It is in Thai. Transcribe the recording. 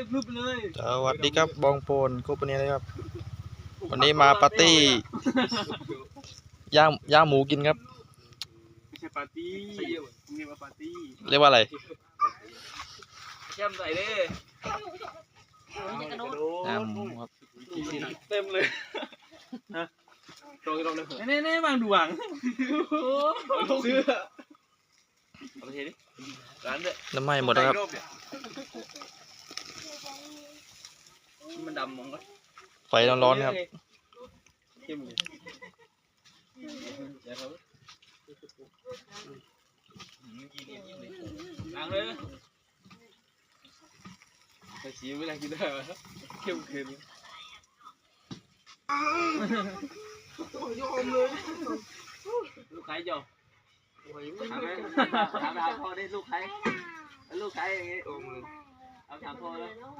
เลยพลุบเลยสวัสดีครับบองโปนคุปนี้เลยครับ วันนี้มาปาร์ตี้ย่างย่างหมูกินครับไม่ใช่ปาร์ตี้มึงเรียกว่าปาร์ตี้เรียกว่าอะไรแก้มใส่ดิย่างหมูครับเต็มเลยนะตรงตรงเลยเน่เน่บางดวงเสื้อเอาไปเทดิร้านเด้อน้ำไหม้หมดแล้วครับ มันดำมองก็ไฟร้อนๆครับเข้มเลยเดี๋ยวเขาล้างเลยใส่สีไม่ได้กินได้ไหมเข้มขึ้นลูกใครจบถามไหมถามถามพ่อได้ลูกใครลูกใครอย่างงี้เอาถามพ่อแล้วน้อง